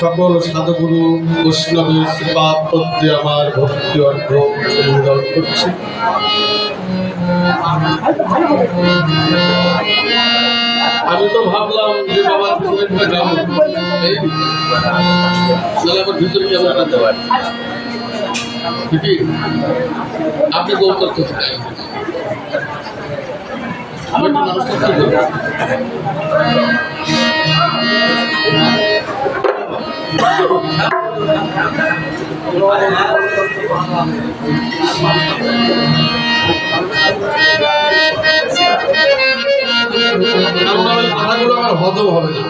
সকল সাধুগুরু বৈষ্ণবের শ্রীপাদ পদ্মে আমার ভক্তি অর্ঘ নিবেদন করছি। আমি তো ভাবলাম যে বাবা তাহলে আমার ভিতরে কেমন দেওয়ার? ঠিকই? আপনি গৌতম কোথায় আমি একটু মানুষ করতে কথাগুলো আমার হজম হবে। না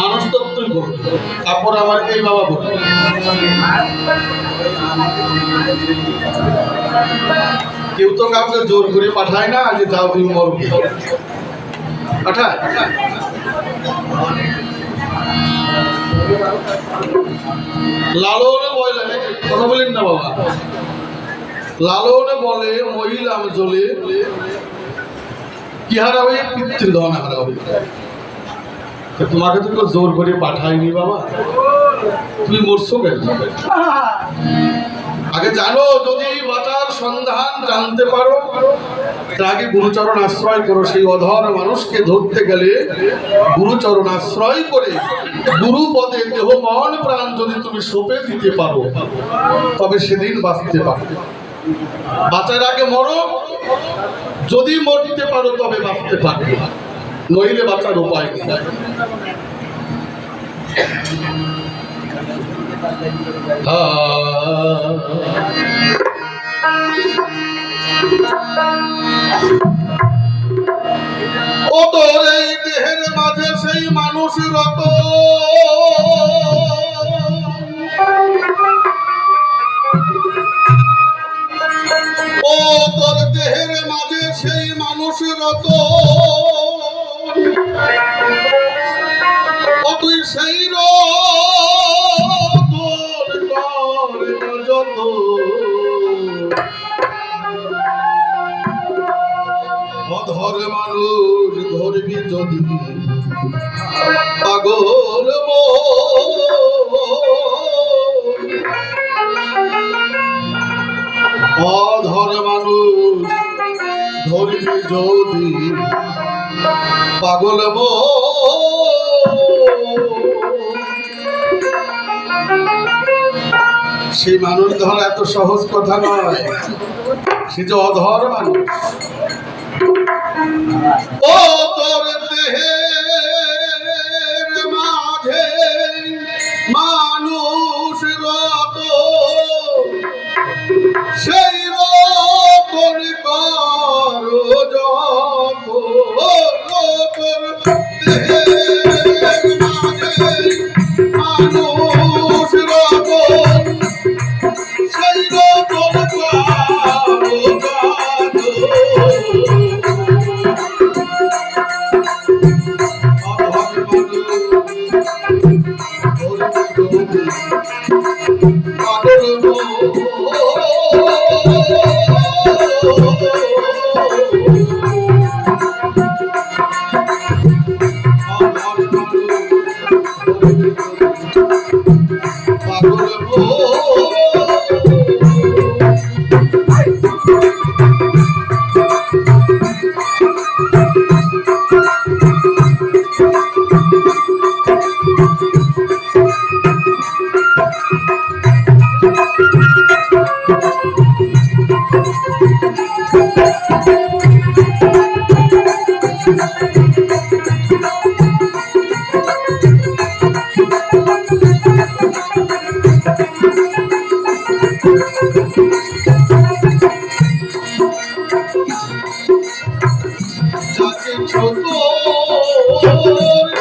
মানুষ তত্ত্বই বলবে তারপর আমার এই বাবা বলবে কেউ তো কাউকে জোর করে পাঠায় না যে যাও তুমি মরবে পাঠায়? লালনে বলে কথা বলেন না বাবা। লালনে বলে মহিলাম জলে কি তা তোমাকে তো জোর করে পাঠায়নি বাবা। তুমি মরছো কেন? আগে জানো, যদি বাঁচার সন্ধান জানতে পারো তার আগে গুরুচরণ আশ্রয় করো। সেই অধর মানুষকে ধরতে গেলে গুরুচরণ আশ্রয় করে গুরু পদে দেহ মন প্রাণ যদি তুমি সোপে দিতে পারো, তবে সেদিন বাঁচতে পারো। বাঁচার আগে মরো, যদি মরতে পারো তবে বাঁচতে পারবে নইলে বাঁচার উপায় নেই। ও তোর এই দেহের মাঝে সেই মানুষ রত। ও তোর দেহের মাঝে সেই যদি পাগল অধর মানুষ ধরবি যদি পাগল সেই মানুষ ধরা এত সহজ কথা নয়। সে যে অধর মানুষ। ছোট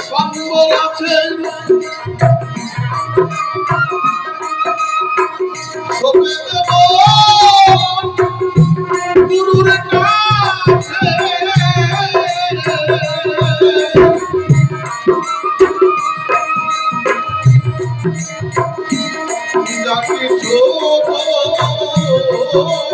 সম্বল আছে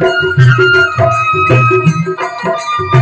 Thank you.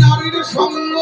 সঙ্গ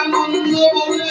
আনন্দ বলে।